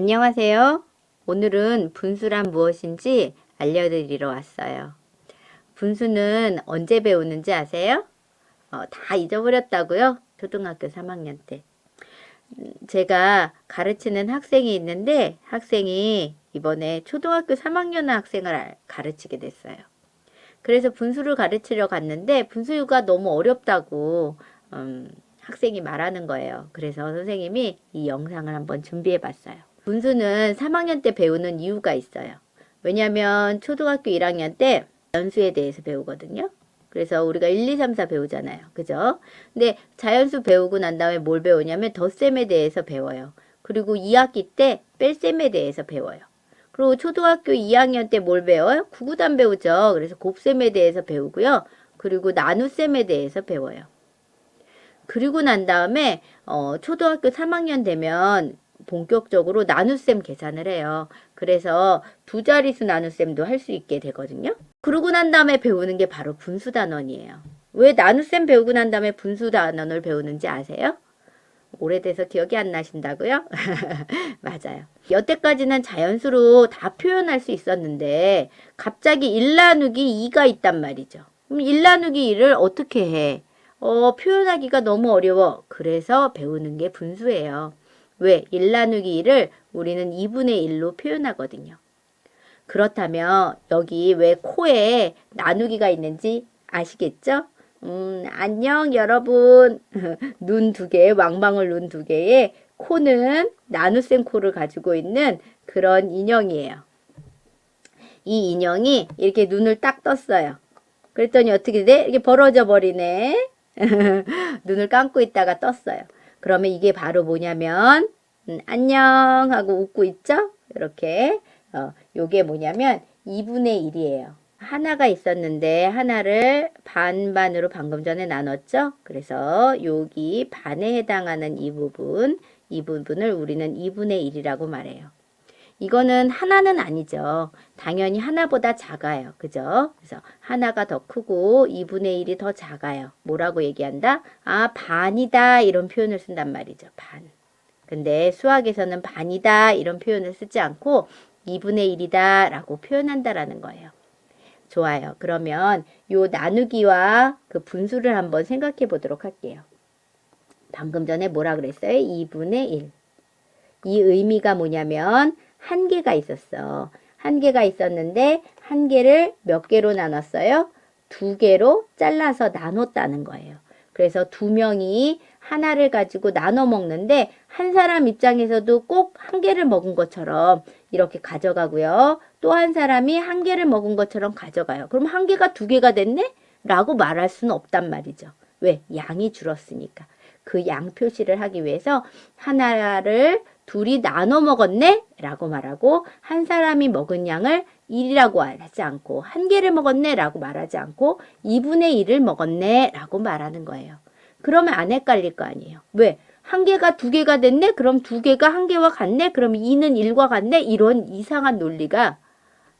안녕하세요. 오늘은 분수란 무엇인지 알려드리러 왔어요. 분수는 언제 배우는지 아세요? 어, 다 잊어버렸다고요? 초등학교 3학년 때. 음, 제가 가르치는 학생이 있는데 학생이 이번에 초등학교 3학년 학생을 알- 가르치게 됐어요. 그래서 분수를 가르치러 갔는데 분수가 너무 어렵다고 음, 학생이 말하는 거예요. 그래서 선생님이 이 영상을 한번 준비해 봤어요. 분수는 3학년 때 배우는 이유가 있어요. 왜냐하면 초등학교 1학년 때 연수에 대해서 배우거든요. 그래서 우리가 1, 2, 3, 4 배우잖아요. 그죠? 근데 자연수 배우고 난 다음에 뭘 배우냐면 덧셈에 대해서 배워요. 그리고 2학기 때 뺄셈에 대해서 배워요. 그리고 초등학교 2학년 때 뭘 배워요? 구구단 배우죠. 그래서 곱셈에 대해서 배우고요. 그리고 나눗셈에 대해서 배워요. 그리고 난 다음에 어, 초등학교 3학년 되면 본격적으로 나눗셈 계산을 해요. 그래서 두 자릿수 나눗셈도 할 수 있게 되거든요. 그러고 난 다음에 배우는 게 바로 분수 단원이에요. 왜 나눗셈 배우고 난 다음에 분수 단원을 배우는지 아세요? 오래돼서 기억이 안 나신다고요? 맞아요. 여태까지는 자연수로 다 표현할 수 있었는데 갑자기 1 나누기 2가 있단 말이죠. 그럼 1 나누기 2를 어떻게 해? 어, 표현하기가 너무 어려워. 그래서 배우는 게 분수예요. 왜? 1 나누기 2를 우리는 2분의 1로 표현하거든요. 그렇다면 여기 왜 코에 나누기가 있는지 아시겠죠? 음, 안녕 여러분. 눈 두 개, 왕방울 눈 두 개에 코는 나눗셈 코를 가지고 있는 그런 인형이에요. 이 인형이 이렇게 눈을 딱 떴어요. 그랬더니 어떻게 돼? 이렇게 벌어져 버리네. 눈을 감고 있다가 떴어요. 그러면 이게 바로 뭐냐면 음, 안녕 하고 웃고 있죠? 이렇게 어, 요게 뭐냐면 2분의 1이에요. 하나가 있었는데 하나를 반반으로 방금 전에 나눴죠? 그래서 여기 반에 해당하는 이 부분, 이 부분을 우리는 2분의 1이라고 말해요. 이거는 하나는 아니죠. 당연히 하나보다 작아요. 그죠? 그래서 하나가 더 크고 2분의 1이 더 작아요. 뭐라고 얘기한다? 아, 반이다. 이런 표현을 쓴단 말이죠. 반. 근데 수학에서는 반이다. 이런 표현을 쓰지 않고 2분의 1이다. 라고 표현한다라는 거예요. 좋아요. 그러면 요 나누기와 그 분수를 한번 생각해 보도록 할게요. 방금 전에 뭐라 그랬어요? 2분의 1. 이 의미가 뭐냐면 한 개가 있었어. 한 개가 있었는데 한 개를 몇 개로 나눴어요? 두 개로 잘라서 나눴다는 거예요. 그래서 두 명이 하나를 가지고 나눠 먹는데 한 사람 입장에서도 꼭 한 개를 먹은 것처럼 이렇게 가져가고요. 또 한 사람이 한 개를 먹은 것처럼 가져가요. 그럼 한 개가 두 개가 됐네? 라고 말할 수는 없단 말이죠. 왜? 양이 줄었으니까. 그 양 표시를 하기 위해서 하나를 둘이 나눠 먹었네? 라고 말하고 한 사람이 먹은 양을 1이라고 하지 않고 한 개를 먹었네? 라고 말하지 않고 2분의 1을 먹었네? 라고 말하는 거예요. 그러면 안 헷갈릴 거 아니에요. 왜? 한 개가 두 개가 됐네? 그럼 두 개가 한 개와 같네? 그럼 2는 1과 같네? 이런 이상한 논리가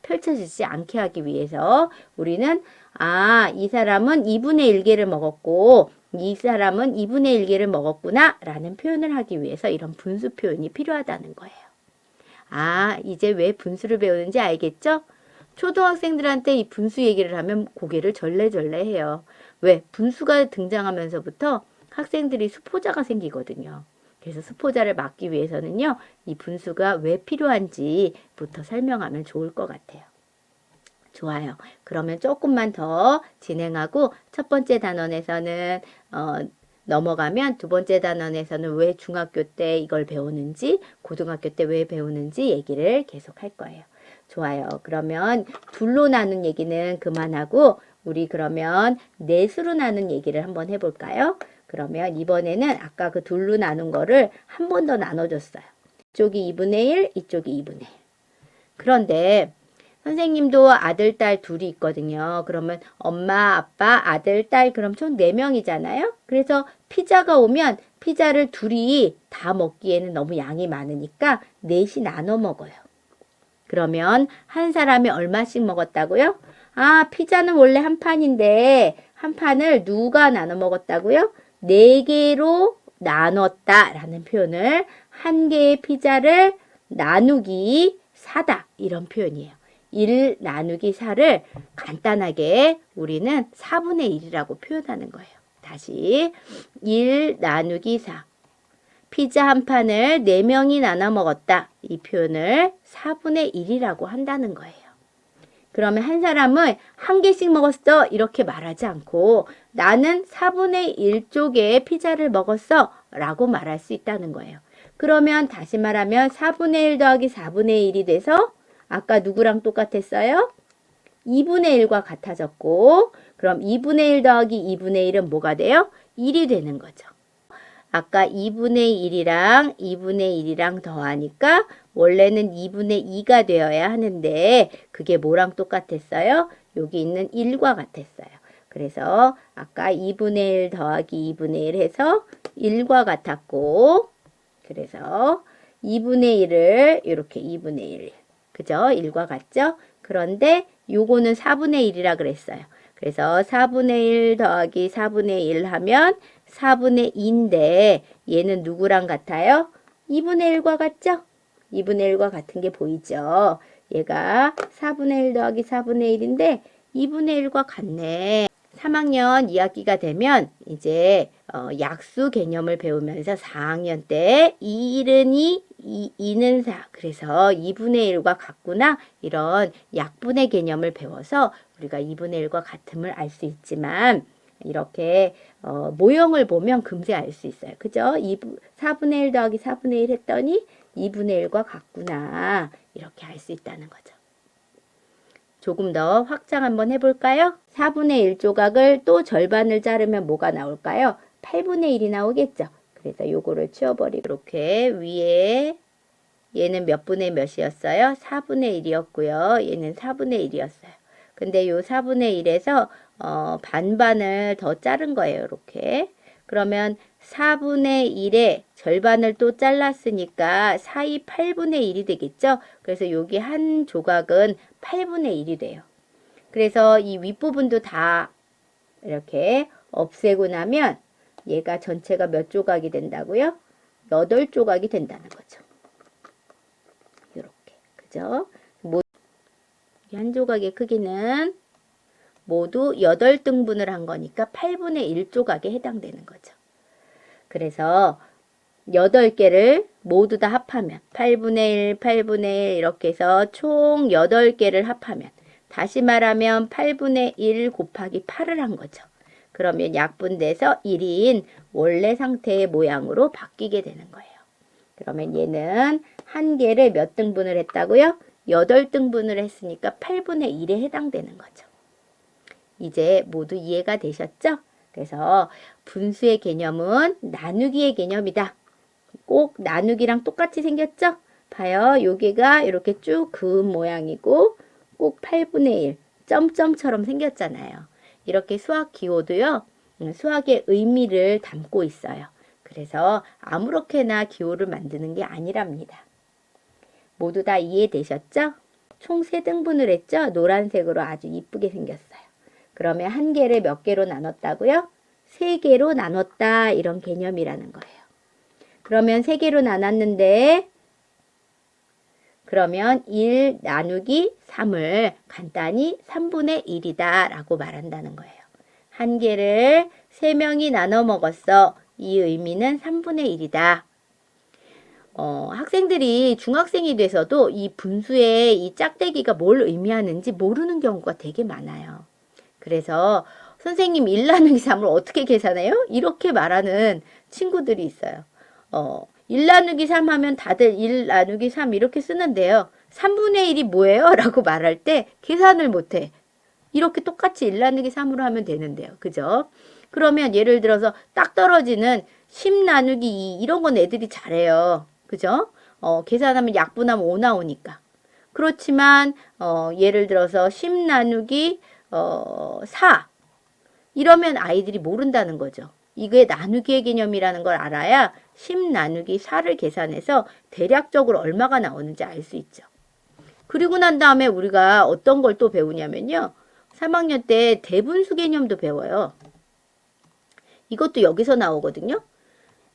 펼쳐지지 않게 하기 위해서 우리는 아, 이 사람은 2분의 1개를 먹었고 이 사람은 2분의 1개를 먹었구나 라는 표현을 하기 위해서 이런 분수 표현이 필요하다는 거예요. 아, 이제 왜 분수를 배우는지 알겠죠? 초등학생들한테 이 분수 얘기를 하면 고개를 절레절레 해요. 왜? 분수가 등장하면서부터 학생들이 수포자가 생기거든요. 그래서 수포자를 막기 위해서는요, 이 분수가 왜 필요한지부터 설명하면 좋을 것 같아요. 좋아요. 그러면 조금만 더 진행하고 첫 번째 단원에서는 어, 넘어가면 두 번째 단원에서는 왜 중학교 때 이걸 배우는지, 고등학교 때 왜 배우는지 얘기를 계속 할 거예요. 좋아요. 그러면 둘로 나눈 얘기는 그만하고 우리 그러면 넷으로 나눈 얘기를 한번 해볼까요? 그러면 이번에는 아까 그 둘로 나눈 거를 한 번 더 나눠줬어요. 이쪽이 2분의 1, 이쪽이 2분의 1. 그런데 선생님도 아들, 딸 둘이 있거든요. 그러면 엄마, 아빠, 아들, 딸 그럼 총 4명이잖아요. 그래서 피자가 오면 피자를 둘이 다 먹기에는 너무 양이 많으니까 넷이 나눠 먹어요. 그러면 한 사람이 얼마씩 먹었다고요? 아, 피자는 원래 한 판인데 한 판을 누가 나눠 먹었다고요? 네 개로 나눴다라는 표현을 한 개의 피자를 나누기 4다. 이런 표현이에요. 1 나누기 4를 간단하게 우리는 4분의 1이라고 표현하는 거예요. 다시 1 나누기 4. 피자 한 판을 4명이 나눠 먹었다. 이 표현을 4분의 1이라고 한다는 거예요. 그러면 한 사람은 한 개씩 먹었어. 이렇게 말하지 않고 나는 4분의 1쪽의 피자를 먹었어. 라고 말할 수 있다는 거예요. 그러면 다시 말하면 4분의 1 더하기 4분의 1이 돼서 아까 누구랑 똑같았어요? 2분의 1과 같아졌고 그럼 2분의 1 더하기 2분의 1은 뭐가 돼요? 1이 되는 거죠. 아까 2분의 1이랑 2분의 1이랑 더하니까 원래는 2분의 2가 되어야 하는데 그게 뭐랑 똑같았어요? 여기 있는 1과 같았어요. 그래서 아까 2분의 1 더하기 2분의 1 해서 1과 같았고 그래서 2분의 1을 이렇게 2분의 1 그죠? 1과 같죠? 그런데 요거는 4분의 1이라 그랬어요. 그래서 4분의 1 더하기 4분의 1 하면 4분의 2인데 얘는 누구랑 같아요? 2분의 1과 같죠? 2분의 1과 같은 게 보이죠? 얘가 4분의 1 더하기 4분의 1인데 2분의 1과 같네. 3학년 2학기가 되면 이제 어, 약수 개념을 배우면서 4학년 때 2는 2, 2, 2는 4. 그래서 2분의 1과 같구나. 이런 약분의 개념을 배워서 우리가 2분의 1과 같음을 알 수 있지만 이렇게 어, 모형을 보면 금세 알 수 있어요. 그죠? 2부, 4분의 1 더하기 4분의 1 했더니 2분의 1과 같구나. 이렇게 알 수 있다는 거죠. 조금 더 확장 한번 해볼까요? 4분의 1 조각을 또 절반을 자르면 뭐가 나올까요? 8분의 1이 나오겠죠. 그래서 요거를 치워버리고 이렇게 위에 얘는 몇 분의 몇이었어요? 4분의 1이었고요. 얘는 4분의 1이었어요. 근데 요 4분의 1에서 어, 반반을 더 자른 거예요. 이렇게. 그러면 4분의 1에 절반을 또 잘랐으니까 4이 8분의 1이 되겠죠? 그래서 여기 한 조각은 8분의 1이 돼요. 그래서 이 윗부분도 다 이렇게 없애고 나면 얘가 전체가 몇 조각이 된다고요? 8조각이 된다는 거죠. 이렇게. 그죠? 모- 이한 조각의 크기는 모두 8등분을 한 거니까 8분의 1조각에 해당되는 거죠. 그래서 8개를 모두 다 합하면 8분의 1, 8분의 1 이렇게 해서 총 8개를 합하면 다시 말하면 8분의 1 곱하기 8을 한 거죠. 그러면 약분돼서 1인 원래 상태의 모양으로 바뀌게 되는 거예요. 그러면 얘는 한 개를 몇 등분을 했다고요? 8등분을 했으니까 8분의 1에 해당되는 거죠. 이제 모두 이해가 되셨죠? 그래서 분수의 개념은 나누기의 개념이다. 꼭 나누기랑 똑같이 생겼죠? 봐요. 여기가 이렇게 쭉 그은 모양이고 꼭 8분의 1 점점처럼 생겼잖아요. 이렇게 수학 기호도요. 음, 수학의 의미를 담고 있어요. 그래서 아무렇게나 기호를 만드는 게 아니랍니다. 모두 다 이해되셨죠? 총 3등분을 했죠? 노란색으로 아주 이쁘게 생겼어요. 그러면 한 개를 몇 개로 나눴다고요? 세 개로 나눴다 이런 개념이라는 거예요. 그러면 세 개로 나눴는데 그러면 1 나누기 3을 간단히 3분의 1이다 라고 말한다는 거예요. 한 개를 세 명이 나눠 먹었어. 이 의미는 3분의 1이다. 어, 학생들이 중학생이 돼서도 이 분수의 이 짝대기가 뭘 의미하는지 모르는 경우가 되게 많아요. 그래서 선생님 1 나누기 3을 어떻게 계산해요? 이렇게 말하는 친구들이 있어요. 어, 1 나누기 3 하면 다들 1 나누기 3 이렇게 쓰는데요. 3분의 1이 뭐예요? 라고 말할 때 계산을 못해. 이렇게 똑같이 1 나누기 3으로 하면 되는데요. 그죠? 그러면 예를 들어서 딱 떨어지는 10 나누기 2 이런 건 애들이 잘해요. 그죠? 어, 계산하면 약분하면 5 나오니까. 그렇지만 어, 예를 들어서 10 나누기 어, 4 이러면 아이들이 모른다는 거죠. 이게 나누기의 개념이라는 걸 알아야 10 나누기 4를 계산해서 대략적으로 얼마가 나오는지 알 수 있죠. 그리고 난 다음에 우리가 어떤 걸 또 배우냐면요. 3학년 때 대분수 개념도 배워요. 이것도 여기서 나오거든요.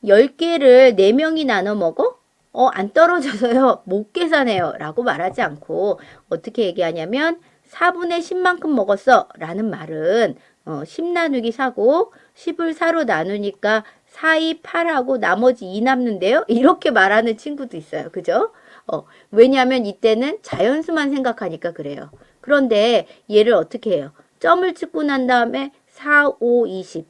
10개를 4명이 나눠 먹어? 어, 안 떨어져서요. 못 계산해요. 라고 말하지 않고 어떻게 얘기하냐면 4분의 10만큼 먹었어. 라는 말은 어, 10 나누기 4고 10을 4로 나누니까 4, 2, 8하고 나머지 2 남는데요. 이렇게 말하는 친구도 있어요. 그죠? 어, 왜냐하면 이때는 자연수만 생각하니까 그래요. 그런데 얘를 어떻게 해요? 점을 찍고 난 다음에 4, 5, 20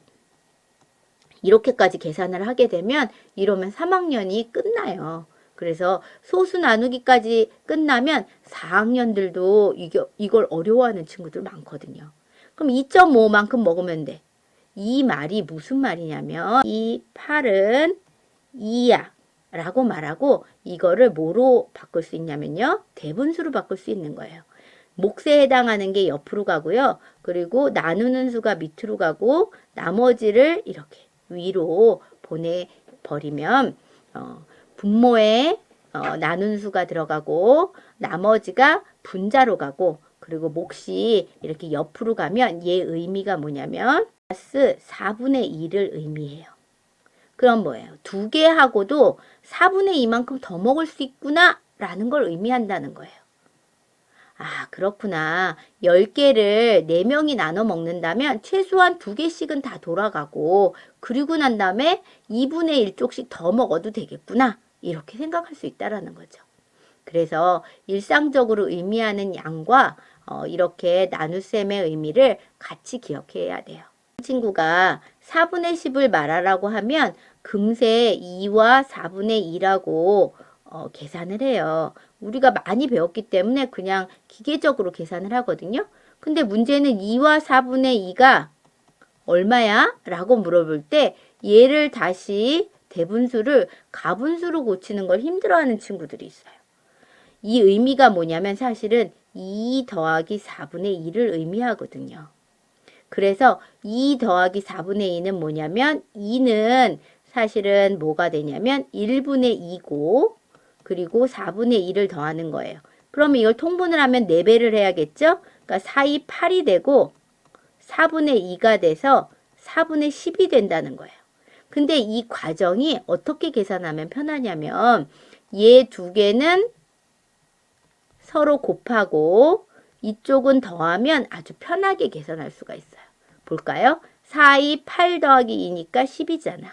이렇게까지 계산을 하게 되면 이러면 3학년이 끝나요. 그래서 소수 나누기까지 끝나면 4학년들도 이게, 이걸 어려워하는 친구들 많거든요. 그럼 2.5만큼 먹으면 돼. 이 말이 무슨 말이냐면 이 8은 2야 라고 말하고 이거를 뭐로 바꿀 수 있냐면요. 대분수로 바꿀 수 있는 거예요. 몫에 해당하는 게 옆으로 가고요. 그리고 나누는 수가 밑으로 가고 나머지를 이렇게 위로 보내버리면 어, 분모에 어, 나눈 수가 들어가고 나머지가 분자로 가고 그리고 몫이 이렇게 옆으로 가면 얘 의미가 뭐냐면 플러스 4분의 2를 의미해요. 그럼 뭐예요? 두 개 하고도 4분의 2만큼 더 먹을 수 있구나 라는 걸 의미한다는 거예요. 아, 그렇구나. 10개를 4명이 나눠 먹는다면 최소한 2개씩은 다 돌아가고 그리고 난 다음에 2분의 1쪽씩 더 먹어도 되겠구나. 이렇게 생각할 수 있다라는 거죠. 그래서 일상적으로 의미하는 양과 어, 이렇게 나눗셈의 의미를 같이 기억해야 돼요. 친구가 4분의 10을 말하라고 하면 금세 2와 4분의 2라고 어, 계산을 해요. 우리가 많이 배웠기 때문에 그냥 기계적으로 계산을 하거든요. 근데 문제는 2와 4분의 2가 얼마야? 라고 물어볼 때 얘를 다시 대분수를 가분수로 고치는 걸 힘들어하는 친구들이 있어요. 이 의미가 뭐냐면 사실은 2 더하기 4분의 2를 의미하거든요. 그래서 2 더하기 4분의 2는 뭐냐면 2는 사실은 뭐가 되냐면 1분의 2고 그리고 4분의 2를 더하는 거예요. 그러면 이걸 통분을 하면 4배를 해야겠죠? 그러니까 4, 2, 8이 되고 4분의 2가 돼서 4분의 10이 된다는 거예요. 근데 이 과정이 어떻게 계산하면 편하냐면 얘 두 개는 서로 곱하고 이쪽은 더하면 아주 편하게 계산할 수가 있어요. 볼까요? 4, 2, 8 더하기 2니까 10이잖아.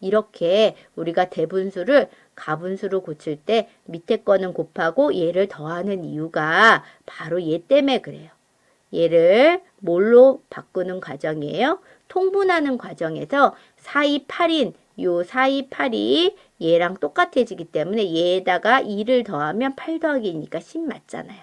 이렇게 우리가 대분수를 가분수로 고칠 때 밑에 거는 곱하고 얘를 더하는 이유가 바로 얘 때문에 그래요. 얘를 뭘로 바꾸는 과정이에요? 통분하는 과정에서 4, 2, 8인 요 4, 2, 8이 얘랑 똑같아지기 때문에 얘에다가 2를 더하면 8 더하기니까 10 맞잖아요.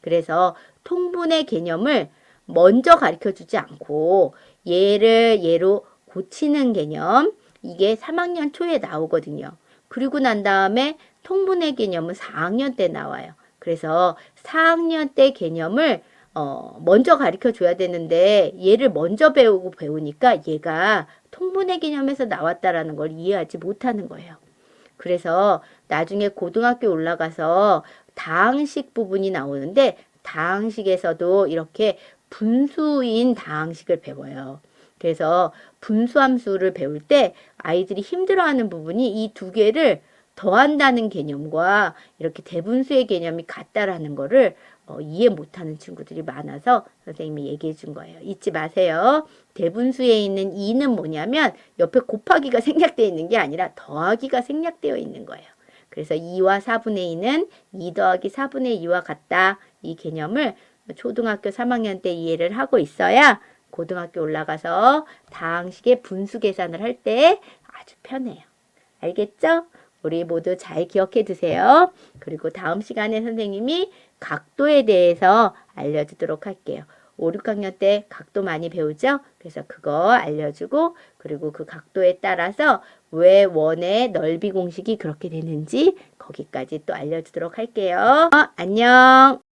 그래서 통분의 개념을 먼저 가르쳐 주지 않고 얘를 얘로 고치는 개념 이게 3학년 초에 나오거든요. 그리고 난 다음에 통분의 개념은 4학년 때 나와요. 그래서 4학년 때 개념을 어, 먼저 가르쳐 줘야 되는데 얘를 먼저 배우고 배우니까 얘가 통분의 개념에서 나왔다라는 걸 이해하지 못하는 거예요. 그래서 나중에 고등학교 올라가서 다항식 부분이 나오는데 다항식에서도 이렇게 분수인 다항식을 배워요. 그래서 분수함수를 배울 때 아이들이 힘들어하는 부분이 이 두 개를 더한다는 개념과 이렇게 대분수의 개념이 같다라는 거를 어, 이해 못하는 친구들이 많아서 선생님이 얘기해 준 거예요. 잊지 마세요. 대분수에 있는 2는 뭐냐면 옆에 곱하기가 생략되어 있는 게 아니라 더하기가 생략되어 있는 거예요. 그래서 2와 4분의 2는 2 더하기 4분의 2와 같다. 이 개념을 초등학교 3학년 때 이해를 하고 있어야 고등학교 올라가서 다항식의 분수 계산을 할 때 아주 편해요. 알겠죠? 우리 모두 잘 기억해 두세요. 그리고 다음 시간에 선생님이 각도에 대해서 알려주도록 할게요. 5, 6학년 때 각도 많이 배우죠? 그래서 그거 알려주고 그리고 그 각도에 따라서 왜 원의 넓이 공식이 그렇게 되는지 거기까지 또 알려주도록 할게요. 어, 안녕.